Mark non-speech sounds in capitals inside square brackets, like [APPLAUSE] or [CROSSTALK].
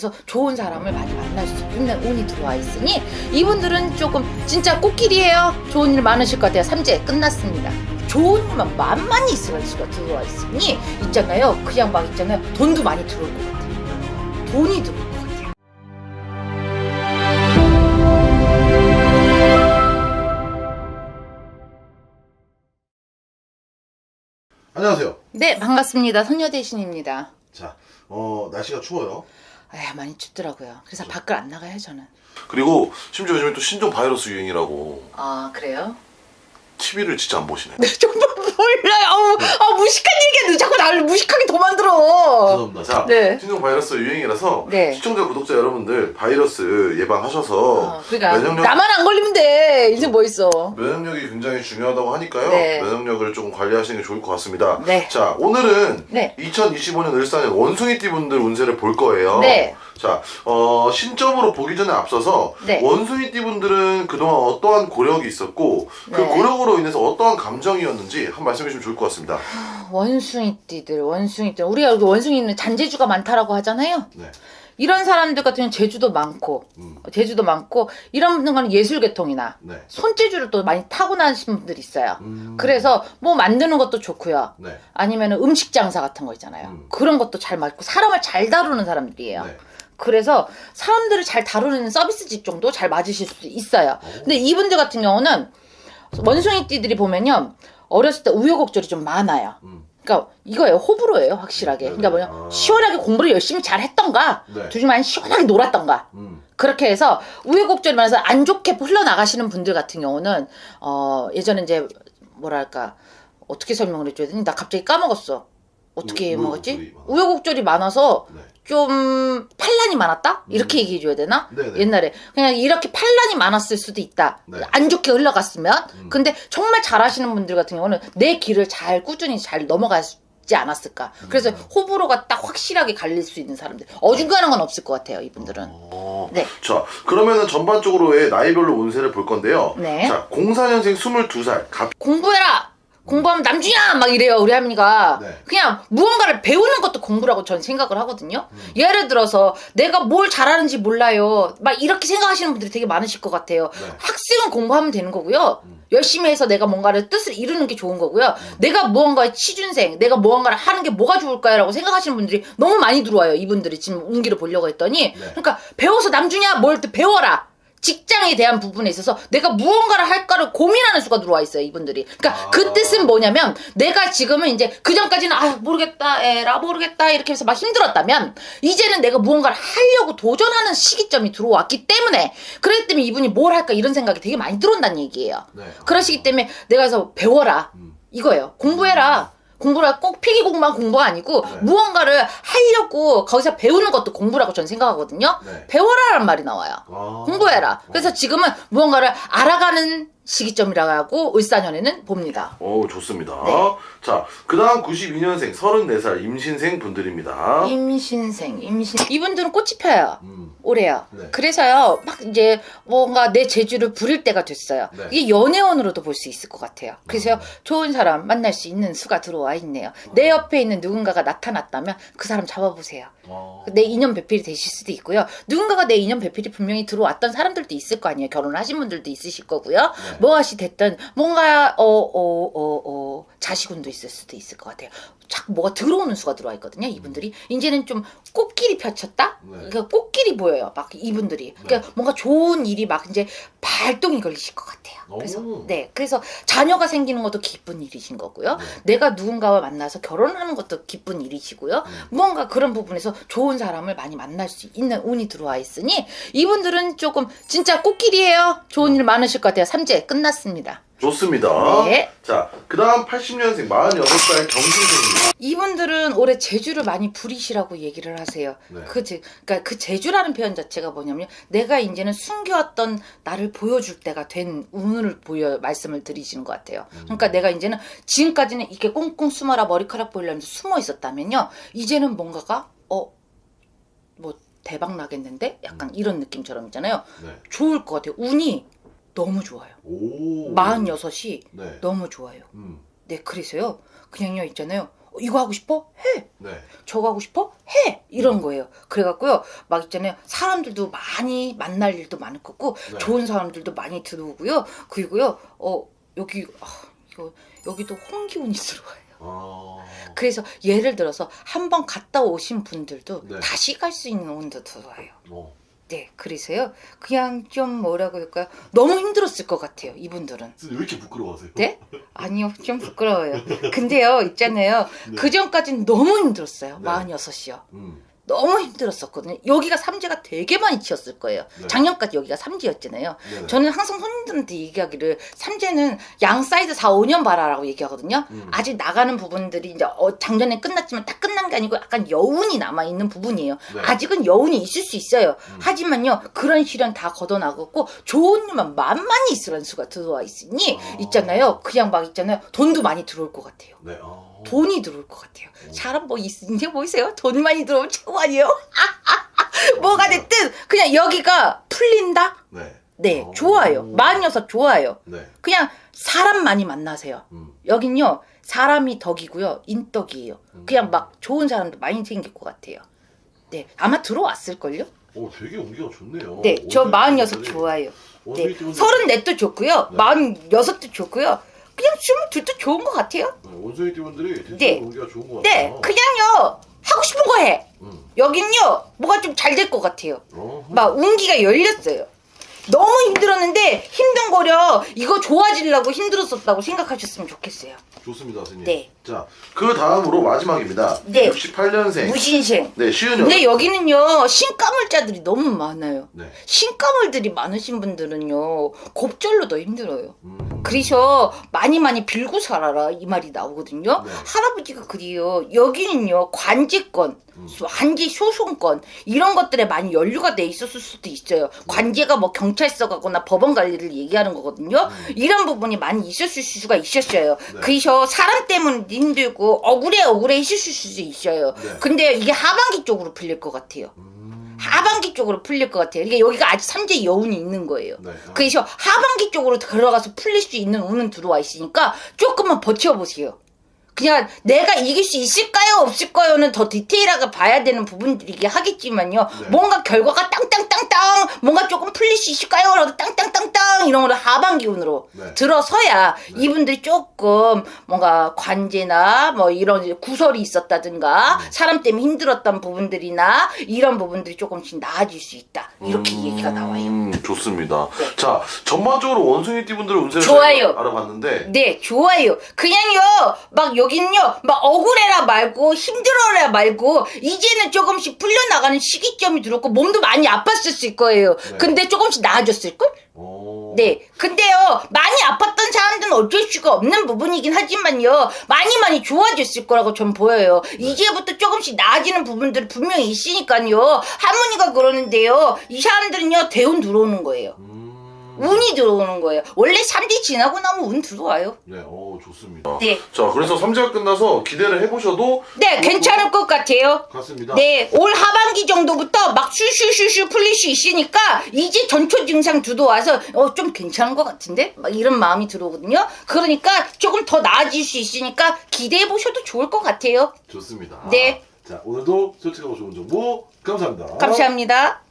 그래서 좋은 사람을 많이 만날 수 있는 운이 들어와 있으니 이분들은 조금 진짜 꽃길이에요. 좋은 일 많으실 것 같아요. 삼재 끝났습니다. 좋은 일만 만만히 있을 수가 들어와 있으니 있잖아요. 그냥 막 있잖아요. 돈도 많이 들어올 것 같아요. 돈이 들어올 것 같아요. 안녕하세요. 네, 반갑습니다. 소녀 대신입니다. 자, 어, 날씨가 추워요. 아, 많이 춥더라고요. 그래서 밖을 안 나가요, 저는. 그리고 심지어 요즘에 또 신종 바이러스 유행이라고 아, 그래요? TV를 진짜 안 보시네. 정말 몰라요. 아우, 아, 무식한 얘기야. 너 자꾸 나를 무식하게 더 만들어. 죄송합니다. 자, 네. 신종 바이러스 유행이라서 네. 시청자, 구독자 여러분들 바이러스 예방하셔서 어, 그러니까 면역력 나만 안 걸리면 돼. 이제 뭐 있어? 면역력이 굉장히 중요하다고 하니까요. 네. 면역력을 조금 관리하시는 게 좋을 것 같습니다. 네. 자, 오늘은 네. 2025년 을사년 원숭이띠 분들 운세를 볼 거예요. 네. 자, 어, 신점으로 보기 전에 앞서서 네. 원숭이띠 분들은 그동안 어떠한 고력이 있었고 그 네. 고력으로 인해서 어떠한 감정이었는지 한 말씀해 주시면 좋을 것 같습니다. [SIGHS] 원숭이띠들, 원숭이띠들. 우리가 여기 원숭이는 잔재주가 많다라고 하잖아요. 네. 이런 사람들 같은 경우는 제주도 많고, 음. 제주도 많고, 이런 분들은 예술계통이나 네. 손재주를 또 많이 타고나신 분들이 있어요. 음. 그래서 뭐 만드는 것도 좋고요. 네. 아니면 음식 장사 같은 거 있잖아요. 음. 그런 것도 잘 맞고 사람을 잘 다루는 사람들이에요. 네. 그래서 사람들을 잘 다루는 서비스 직종도 잘 맞으실 수 있어요. 근데 이분들 같은 경우는 원숭이띠들이 보면요. 어렸을 때 우여곡절이 좀 많아요. 음. 그러니까 이거예요. 호불호예요, 확실하게. 네, 그러니까 네. 뭐냐. 아. 시원하게 공부를 열심히 잘 했던가, 네. 둘 중에 한 시원하게 놀았던가. 음. 그렇게 해서 우여곡절이 많아서 안 좋게 흘러나가시는 분들 같은 경우는 어 예전에 이제 뭐랄까 어떻게 설명을 해줘야 되니 나 갑자기 까먹었어 어떻게 우- 먹었지 우여곡절이 많아. 우여곡절이 많아서 네. 좀 판란이 많았다 이렇게 음. 얘기해줘야 되나 네네. 옛날에 그냥 이렇게 판란이 많았을 수도 있다 네. 안 좋게 흘러갔으면 음. 근데 정말 잘하시는 분들 같은 경우는 내 길을 잘 꾸준히 잘 넘어가지 않았을까 그래서 음. 호불호가 딱 확실하게 갈릴 수 있는 사람들 어중간한 건 없을 것 같아요 이분들은 어. 네. 자, 그러면은 전반적으로의 나이별로 운세를 볼 건데요. 네. 자, 04년생 22살. 갑... 공부해라. 공부하면 남주냐 막 이래요 우리 할머니가. 네. 그냥 무언가를 배우는 것도 공부라고 저는 생각을 하거든요. 음. 예를 들어서 내가 뭘 잘하는지 몰라요. 막 이렇게 생각하시는 분들이 되게 많으실 것 같아요. 네. 학생은 공부하면 되는 거고요. 음. 열심히 해서 내가 뭔가를 뜻을 이루는 게 좋은 거고요. 내가 무언가의 취준생 내가 무언가를 하는 게 뭐가 좋을까요라고 생각하시는 분들이 너무 많이 들어와요 이분들이. 지금 운기를 보려고 했더니. 네. 그러니까 배워서 남주냐? 뭘또 배워라 직장에 대한 부분에 있어서 내가 무언가를 할까를 고민하는 수가 들어와 있어요 이분들이 그러니까 아. 그 뜻은 뭐냐면 내가 지금은 이제 그 전까지는 아 모르겠다 에라 모르겠다 이렇게 해서 막 힘들었다면 이제는 내가 무언가를 하려고 도전하는 시기점이 들어왔기 때문에 그렇기 때문에 이분이 뭘 할까 이런 생각이 되게 많이 들어온다는 얘기예요 네. 그러시기 때문에 내가 그래서 배워라 음. 이거예요 공부해라 공부를 꼭 필기 공부만 공부가 아니고 네. 무언가를 하려고 거기서 배우는 것도 공부라고 저는 생각하거든요 네. 배워라라는 말이 나와요 아. 공부해라. 그래서 지금은 무언가를 알아가는 시기점이라고 을사년에는 봅니다. 오, 좋습니다. 네. 자, 그 다음 92년생 34살 임신생 분들입니다. 임신생, 임신. 이분들은 꽃이 펴요. 음. 올해요. 네. 그래서요, 막 이제 뭔가 내 재주를 부릴 때가 됐어요. 네. 이게 연애운으로도 볼 수 있을 것 같아요. 그래서 음. 좋은 사람 만날 수 있는 수가 들어와 있네요. 내 옆에 있는 누군가가 나타났다면 그 사람 잡아보세요. 어. 내 인연 배필이 되실 수도 있고요. 누군가가 내 인연 배필이 분명히 들어왔던 사람들도 있을 거 아니에요. 결혼하신 분들도 있으실 거고요. 네. 무엇이 됐든 뭔가 어어 어 어 자식운도 있을 수도 있을 것 같아요. 자꾸 뭐가 들어오는 수가 들어와 있거든요. 이분들이 이제는 좀 꽃길이 펼쳤다. 네. 그러니까 꽃길이 보여요. 막 이분들이 그러니까 뭔가 좋은 일이 막 이제 발동이 걸리실 것 같아요. 그래서 오. 네 그래서 자녀가 생기는 것도 기쁜 일이신 거고요. 네. 내가 누군가와 만나서 결혼하는 것도 기쁜 일이시고요. 음. 뭔가 그런 부분에서 좋은 사람을 많이 만날 수 있는 운이 들어와 있으니 이분들은 조금 진짜 꽃길이에요. 좋은 일 많으실 것 같아요. 삼재 끝났습니다. 좋습니다. 네. 자, 그 다음 80년생 46살 경신생입니다. 이분들은 올해 재주를 많이 부리시라고 얘기를 하세요. 네. 그, 제- 그러니까 그 재주라는 표현 자체가 뭐냐면 내가 이제는 숨겨왔던 나를 보여줄 때가 된 운을 보여 말씀을 드리시는 것 같아요. 음. 그러니까 내가 이제는 지금까지는 이렇게 꽁꽁 숨어라 머리카락 보이려면서 숨어 있었다면요. 이제는 뭔가가 어 뭐 대박 나겠는데 약간 이런 느낌처럼 있잖아요. 네. 좋을 것 같아요. 운이 너무 좋아요. 오. 46이 네. 너무 좋아요. 음. 네, 그래서요. 그냥요 있잖아요. 이거 하고 싶어? 해. 네. 저거 하고 싶어? 해! 이런 거예요. 그래갖고요, 막 있잖아요. 사람들도 많이 만날 일도 많을 거고, 네. 좋은 사람들도 많이 들어오고요. 그리고요, 어, 여기, 아, 이거, 여기도 홍기운이 [LAUGHS] 들어와요. 어... 그래서 예를 들어서 한 번 갔다 오신 분들도 네. 다시 갈 수 있는 운도 들어와요. 어. 네, 그래서요, 그냥 좀 뭐라고 할까요? 너무 힘들었을 것 같아요, 이분들은. 왜 이렇게 부끄러워하세요? 네? 아니요, 좀 부끄러워요. 근데요, 있잖아요. 네. 그 전까지는 너무 힘들었어요. 네. 46이요. 음. 너무 힘들었었거든요. 여기가 삼재가 되게 많이 치였을 거예요. 네. 작년까지 여기가 삼재였잖아요. 네네. 저는 항상 손님들한테 얘기하기를 삼재는 양 사이드 4, 5년 봐라라고 얘기하거든요. 음. 아직 나가는 부분들이 이제 어, 작년에 끝났지만 딱 끝난 게 아니고 약간 여운이 남아 있는 부분이에요. 네. 아직은 여운이 있을 수 있어요. 음. 하지만요 그런 시련 다 걷어나갔고 좋은 일만 만만히 있으라는 수가 들어와 있으니 아. 있잖아요. 그냥 막 있잖아요. 돈도 많이 들어올 것 같아요. 네. 어. 돈이 들어올 것 같아요. 오. 사람 뭐 있, 이제 보이세요? 돈 많이 들어오면 최고 아니에요? [LAUGHS] 뭐가 됐든 그냥 여기가 풀린다? 네. 네, 오. 좋아요. 마흔여섯 좋아요. 네. 그냥 사람 많이 만나세요. 음. 여긴요, 사람이 덕이고요, 인덕이에요. 음. 그냥 막 좋은 사람도 많이 생길 것 같아요. 네, 아마 들어왔을걸요? 어, 되게 온기가 좋네요. 네, 저 마흔여섯 좋아요. 네, 서른넷도 좋고요, 네. 마흔여섯도 좋고요, 그냥 스물둘도 좋은 것 같아요. 네, 원숭이 띠분들이 진짜 네. 온기가 좋은 것 네, 같아요. 그냥요, 하고 싶은 거 해. 음. 여긴요, 뭐가 좀 잘 될 것 같아요. 어. 막 운기가 열렸어요. 너무 힘들었는데 힘든 거려 이거 좋아지려고 힘들었었다고 생각하셨으면 좋겠어요. 좋습니다, 선생님. 네. 자, 그 다음으로 마지막입니다. 네. 68년생. 무신생. 네, 쉬운 근데 여기는요 신가물자들이 너무 많아요. 네. 신가물들이 많으신 분들은요 곱절로 더 힘들어요. 음. 그래서 많이 많이 빌고 살아라 이 말이 나오거든요. 네. 할아버지가 그래요. 여기는요 관제권, 음. 관제 소송권 이런 것들에 많이 연루가 돼 있었을 수도 있어요. 관제가 뭐 경찰서 가거나 법원 관리를 얘기하는 거거든요. 음. 이런 부분이 많이 있었을 수가 있었어요. 네. 그래서 사람 때문에 힘들고 억울해 억울해 있었을 수도 있어요. 네. 근데 이게 하반기 쪽으로 풀릴 것 같아요. 음. 하반기 쪽으로 풀릴 것 같아요. 이게 여기가 아직 삼재 여운이 있는 거예요. 네. 그래서 하반기 쪽으로 들어가서 풀릴 수 있는 운은 들어와 있으니까 조금만 버텨보세요. 그냥 내가 이길 수 있을까요 없을까요는 더 디테일하게 봐야 되는 부분들이긴 하겠지만요. 네. 뭔가 결과가 땅땅땅 땅 뭔가 조금 풀릴 수 있을까요? 라도 땅땅땅땅 이런 거를 하반 기 운으로 네. 들어서야 네. 이분들이 조금 뭔가 관제나 뭐 이런 구설이 있었다든가 음. 사람 때문에 힘들었던 부분들이나 이런 부분들이 조금씩 나아질 수 있다. 이렇게 음, 얘기가 나와요. 좋습니다. 네. 자, 전반적으로 원숭이 띠분들의 운세를 좋아요. 알아봤는데 네, 좋아요. 그냥요, 막 여긴요, 막 억울해라 말고, 힘들어라 말고, 이제는 조금씩 풀려나가는 시기점이 들었고, 몸도 많이 아팠 었을 거예요. 네. 근데 조금씩 나아졌을걸? 어... 네. 근데요, 많이 아팠던 사람들은 어쩔 수가 없는 부분이긴 하지만요, 많이 많이 좋아졌을 거라고 전 보여요. 네. 이제부터 조금씩 나아지는 부분들이 분명히 있으니까요, 할머니가 그러는데요, 이 사람들은요, 대운 들어오는 거예요. 음... 운이 들어오는 거예요. 원래 3대 지나고 나면 운 들어와요. 네, 어, 좋습니다. 네. 자, 그래서 삼재가 끝나서 기대를 해보셔도 네, 괜찮을 것 같아요. 것 같습니다. 네, 올 하반기 정도부터 막 슈슈슈슈 풀릴 수 있으니까 이제 전초 증상 들어와서 어, 좀 괜찮은 것 같은데? 막 이런 마음이 들어오거든요. 그러니까 조금 더 나아질 수 있으니까 기대해 보셔도 좋을 것 같아요. 좋습니다. 네. 자, 오늘도 솔직하고 좋은 정보 감사합니다. 감사합니다.